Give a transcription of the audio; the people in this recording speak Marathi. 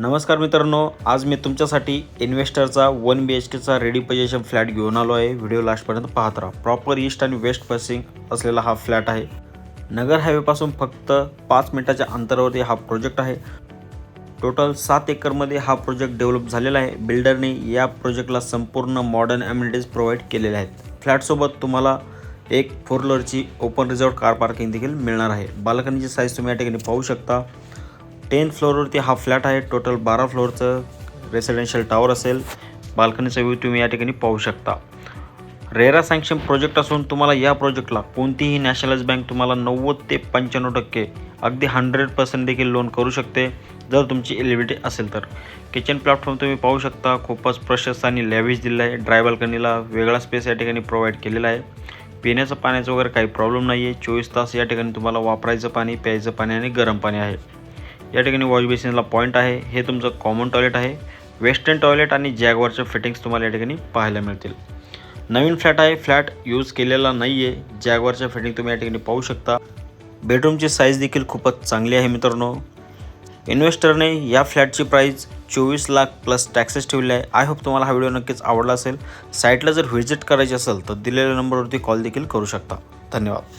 नमस्कार मित्रांनो आज मी तुमच्यासाठी इन्व्हेस्टरचा वन बी एच केचा रेडी पोझिशन फ्लॅट घेऊन आलो आहे. व्हिडिओ लास्टपर्यंत पाहत राहा. प्रॉपर ईस्ट आणि वेस्ट फेसिंग असलेला हा फ्लॅट आहे. नगर हायवेपासून फक्त पाच मिनिटाच्या अंतरावरती हा प्रोजेक्ट आहे. टोटल सात एकरमध्ये हा प्रोजेक्ट डेव्हलप झालेला आहे. बिल्डरने या प्रोजेक्टला संपूर्ण मॉडर्न ॲम्युनिटीज प्रोव्हाइड केलेल्या आहेत. फ्लॅटसोबत तुम्हाला एक फोर व्हीलरची ओपन रिझॉर्ट कार पार्किंग देखील मिळणार आहे. बाल्कनीची साईज तुम्ही या ठिकाणी पाहू शकता. टेन फ्लोअरवरती हा फ्लॅट आहे. टोटल बारा फ्लोअरचं रेसिडेन्शियल टॉवर असेल. बाल्कनीचा व्ह्यू तुम्ही या ठिकाणी पाहू शकता. रेरा सँक्शन प्रोजेक्ट असून तुम्हाला या प्रोजेक्टला कोणतीही नॅशनलाइज बँक तुम्हाला नव्वद ते पंच्याण्णव टक्के अगदी हंड्रेड पर्सेंट देखील लोन करू शकते जर तुमची एलिबिलिटी असेल तर. किचन प्लॅटफॉर्म तुम्ही पाहू शकता. खूपच प्रशस्त आणि लॅविश दिलं आहे. ड्राय बाल्कनीला वेगळा स्पेस या ठिकाणी प्रोव्हाइड केलेला आहे. पिण्याचं पाण्याचं वगैरे काही प्रॉब्लेम नाही आहे चोवीस तास या ठिकाणी तुम्हाला वापरायचं पाणी प्यायचं पाणी आणि गरम पाणी आहे. या ठिकाणी वॉश बेसिनला पॉईंट आहे. हे तुमचं कॉमन टॉयलेट आहे. वेस्टर्न टॉयलेट आणि जॅगवरचे फिटिंग्स तुम्हाला या ठिकाणी पाहायला मिळतील. नवीन फ्लॅट आहे. फ्लॅट यूज केलेला नाही आहे जॅगवरच्या फिटिंग तुम्ही या ठिकाणी पाहू शकता. बेडरूमची साईज देखील खूपच चांगली आहे मित्रांनो. इन्व्हेस्टरने या फ्लॅटची प्राईस चोवीस लाख प्लस टॅक्सेस ठेवले आहे. आय होप तुम्हाला हा व्हिडिओ नक्कीच आवडला असेल. साईटला जर व्हिजिट करायची असेल तर दिलेल्या नंबरवरती कॉल देखील करू शकता. धन्यवाद.